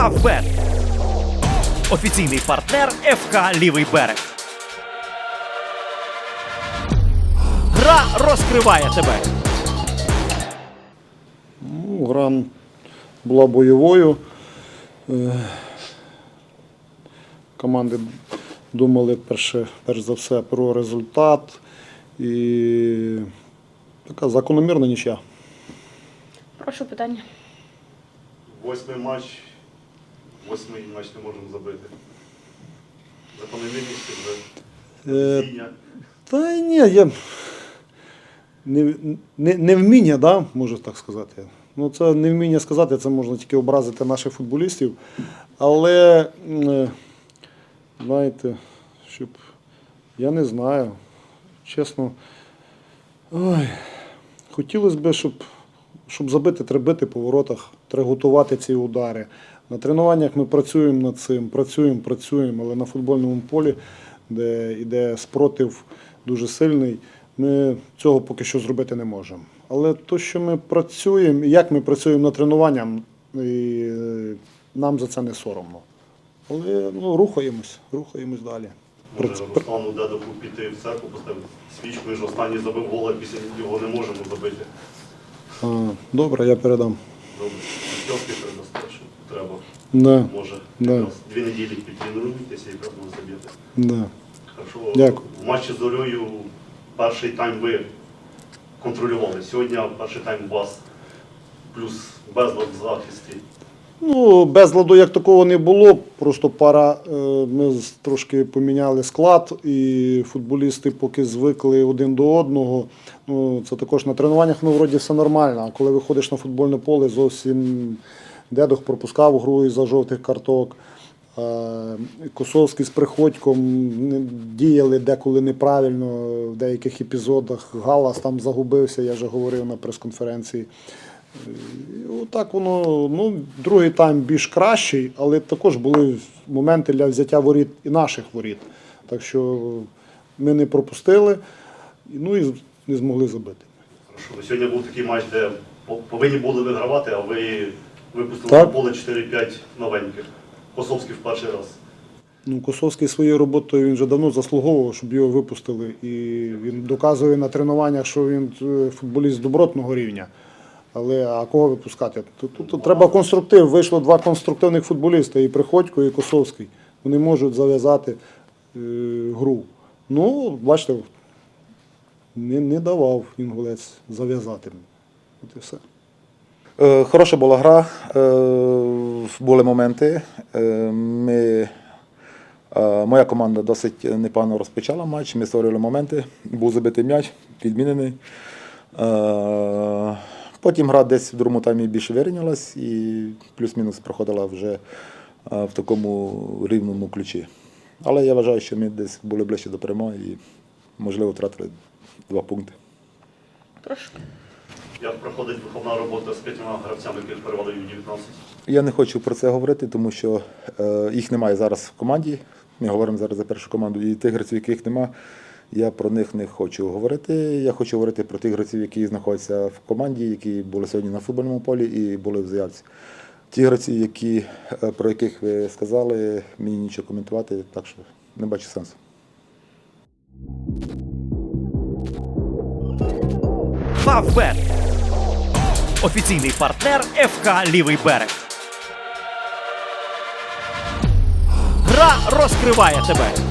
Фавбет. Офіційний партнер ФК Лівий берег. Гра розкриває тебе. Ну, гра була бойовою. Е, Команди думали перше, перш за все про результат. І така закономірна нічия. Прошу питання. Восьмий матч. Восьмий матч не можемо забити. Закономірність вже. Е. Та ні, я не, не, невміння, да, можу так сказати. Ну, це невміння сказати, це можна тільки образити наших футболістів. Але, е, знаєте, щоб я не знаю, чесно. Ой, хотілося б, щоб, щоб забити, треба бити по воротах, треба готувати ці удари. На тренуваннях ми працюємо над цим, працюємо, працюємо, але на футбольному полі, де йде спротив дуже сильний, ми цього поки що зробити не можемо. Але то, що ми працюємо, і як ми працюємо на тренуваннях, і е, нам за це не соромно. Але ну, рухаємось, рухаємось далі. Може Руслану Дедову піти в церкву, поставити свічку, він ж останній забив гол, а після його не можемо забити. А, добре, я передам. Добре. Треба. Да, Може, Да. дві неділі підтренуєтеся і може заб'єте. да. Хорошо. Дякую. В матчі з Зорьою перший тайм ви контролювали. Сьогодні перший тайм у вас плюс безлад в захисті. Ну, безладу як такого не було. Просто пара е, ми трошки поміняли склад, і футболісти поки звикли один до одного. Ну, це також на тренуваннях ну, вроді все нормально. А коли виходиш на футбольне поле, зовсім дедух пропускав гру із-за жовтих карток. Е, Косовський з Приходьком діяли деколи неправильно в деяких епізодах. Галас там загубився, я вже говорив на прес-конференції. Отак воно, ну, другий тайм більш кращий, але також були моменти для взяття воріт і наших воріт. Так що ми не пропустили, ну і не змогли забити. Сьогодні був такий матч, де повинні були вигравати, а ви випустили на поле 4-5 новеньких. Косовський в перший раз. Ну, Косовський своєю роботою він вже давно заслуговував, щоб його випустили. І він доказує на тренуваннях, що він е, футболіст добротного рівня. Але а кого випускати? Тут, тут, тут треба конструктив. Вийшло два конструктивних футболіста, і Приходько, і Косовський. Вони можуть зав'язати е, гру. Ну, бачите, не, не давав інгулець зав'язати. От і все. Е, Хороша була гра, е, були моменти. Е, Ми, моя команда досить непогано розпочала матч, ми створили моменти, був забитий м'яч, відмінений. Потім гра десь в другому таймі більше вирівнялась і плюс-мінус проходила вже в такому рівному ключі. Але я вважаю, що ми десь були ближче до перемоги і, можливо, втратили два пункти. Прошу. Як проходить виховна робота з п'ятьма гравцями, яких перевели у 19? Я не хочу про це говорити, тому що е, їх немає зараз в команді. Ми говоримо зараз за першу команду. І тих гравців, яких нема, я про них не хочу говорити. Я хочу говорити про тих гравців, які знаходяться в команді, які були сьогодні на футбольному полі і були в заявці. Ті гравці, які, е, про яких ви сказали, мені нічого коментувати, так що не бачу сенсу. Фавбет. Офіційний партнер ФК Лівий берег. Гра розкриває тебе.